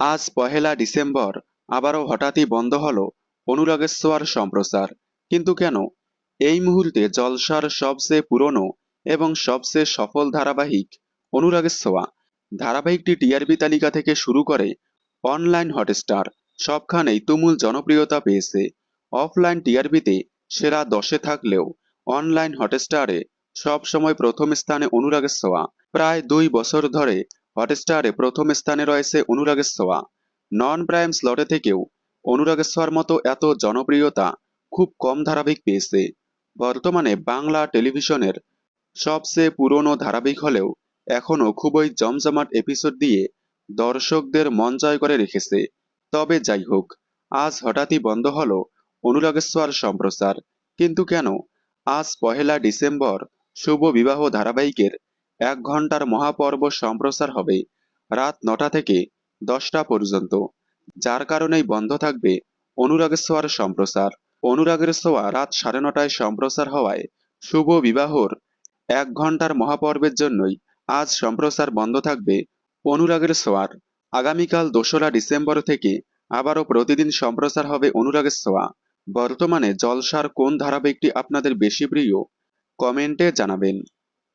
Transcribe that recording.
আজ পহেলা ডিসেম্বর, আবারও হঠাৎই বন্ধ হলো অনুরাগের ছোঁয়ার সম্প্রচার। কিন্তু কেন? এই মুহূর্তে জলসার সবচেয়ে পুরনো এবং সবচেয়ে সফল ধারাবাহিক অনুরাগের ছোঁয়া ধারাবাহিকটি টিআরপি তালিকা থেকে শুরু করে অনলাইন হটস্টার, সবখানেই তুমুল জনপ্রিয়তা পেয়েছে। অফলাইন টিআরপিতে সেরা দশে থাকলেও অনলাইন হটস্টারে সবসময় প্রথম স্থানে অনুরাগের ছোঁয়া প্রায় দুই বছর ধরে হটস্টারে প্রথম স্থানে রয়েছে অনুরাগের নন প্রাইম স্লটে থেকেও অনুরাগের মতো এত জনপ্রিয়তা খুব কম ধারাবাহিক পেয়েছে। বর্তমানে বাংলা টেলিভিশনের সবচেয়ে পুরনো ধারাবাহিক হলেও এখনও খুবই জমজমাট এপিসোড দিয়ে দর্শকদের মন জয় করে রেখেছে। তবে যাই হোক, আজ হঠাৎই বন্ধ হলো অনুরাগের ছোঁয়ার সম্প্রচার। কিন্তু কেন? আজ পহেলা ডিসেম্বর শুভ বিবাহ ধারাবাহিকের এক ঘণ্টার মহাপর্ব সম্প্রচার হবে রাত নটা থেকে দশটা পর্যন্ত, যার কারণেই বন্ধ থাকবে অনুরাগের ছোঁয়ার সম্প্রচার অনুরাগের ছোঁয়া রাত সাড়ে নটায় সম্প্রচার হওয়ায় শুভ বিবাহর এক ঘণ্টার মহাপর্বের জন্যই আজ সম্প্রচার বন্ধ থাকবে অনুরাগের ছোঁয়ার আগামীকাল দোসরা ডিসেম্বর থেকে আবারও প্রতিদিন সম্প্রচার হবে অনুরাগের ছোঁয়া বর্তমানে জলসার কোন ধারাবাহিকটি আপনাদের বেশি প্রিয়? কমেন্টে জানাবেন।